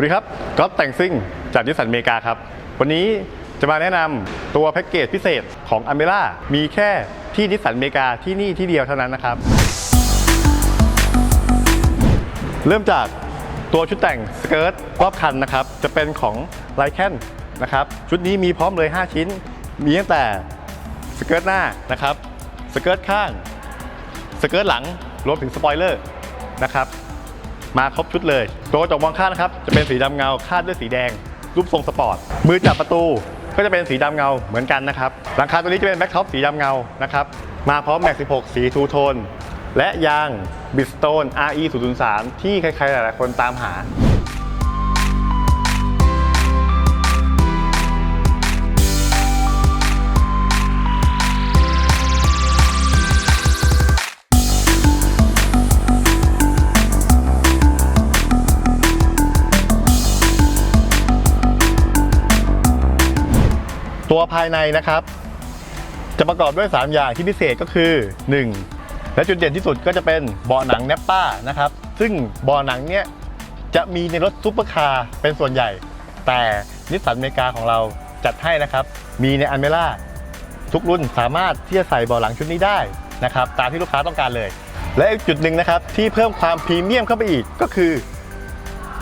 วัสดีครับก๊อฟแต่งซิ่งจากนิสสันอเมริกาครับ วันนี้จะมาแนะนำตัวแพ็กเกจพิเศษของอเมร่ามีแค่ที่นิสสันอเมริกาที่นี่ที่เดียวเท่านั้นนะครับ เริ่มจากตัวชุดแต่งสเกิร์ตรอบคันนะครับ จะเป็นของไลแคนนะครับ ชุดนี้มีพร้อมเลย 5 ชิ้น มีตั้งแต่สเกิร์ตหน้านะครับ สเกิร์ตข้าง สเกิร์ตหลังรวมถึงสปอยเลอร์นะครับ มาครบชุดเลยตัวกระจกมองข้างนะครับจะเป็นสีดำเงาคาดด้วยสีแดง รูปทรงสปอร์ต มือจับประตูก็จะเป็นสีดำเงาเหมือนกันนะครับหลังคาตัวนี้จะเป็นแบ็คท็อปสีดำเงานะครับมาพร้อมแม็ก16 สีทูโทนและยางบิสโตน RE 003ที่ใครๆหลายๆคนตามหา ตัวภายในนะครับ จะประกอบด้วย 3 อย่างที่พิเศษก็คือ 1. และจุดเด่นที่สุดก็จะเป็นเบาะหนังแนปป้านะครับ ซึ่งเบาะหนังเนี้ยจะมีในรถซุปเปอร์คาร์เป็นส่วนใหญ่ แต่นิสสันเมกาของเราจัดให้นะครับ มีในอเมร่าทุกรุ่นสามารถที่จะใส่เบาะหลังชุดนี้ได้นะครับ ตามที่ลูกค้าต้องการเลย และอีกจุดหนึ่งนะครับ ที่เพิ่มความพรีเมียมเข้าไปอีกก็คือ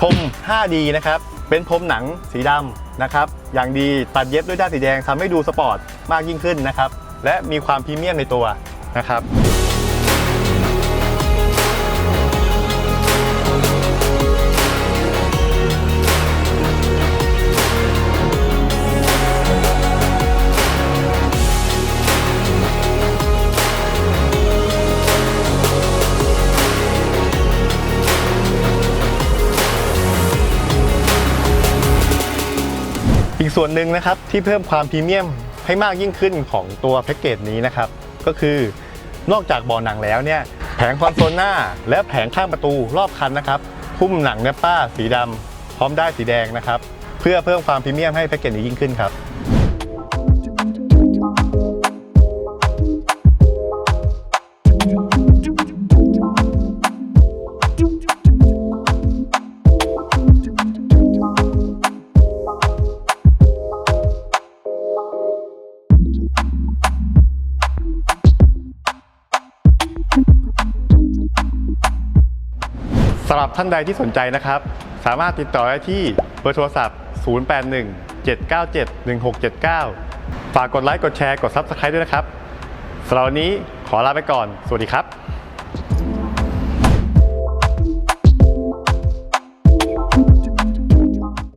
พรม 5D นะครับ เป็นพรมหนังสีดำ นะครับอย่างดีตัดเย็บด้วยด้านสีแดงทำให้ดูสปอร์ตมากยิ่งขึ้นนะครับและมีความพรีเมียมในตัวนะครับ กส่วนหนึ่งนะครับที่เพิ่มความพรีเมียมให้มากยิ่งขึ้นของตัวแพ็กเกจนี้นะครับก็คือนอกจากเบาะหนังแล้วเนี่ยแผงคอนโซลหน้า และแผงข้างประตูรอบคันนะครับพุ่มหนังเนื้อป้าสีดำพร้อมได้สีแดงนะครับ เพื่อเพิ่มความพรีเมียมให้แพ็กเกจนี้ยิ่งขึ้นครับ สำหรับท่านใดที่สนใจนะครับ สามารถติดต่อได้ที่เบอร์โทรศัพท์ 081 797 1679 ฝากกดไลค์กดแชร์กด Subscribe ด้วยนะครับสำหรับวันนี้ขอลาไปก่อน สวัสดีครับ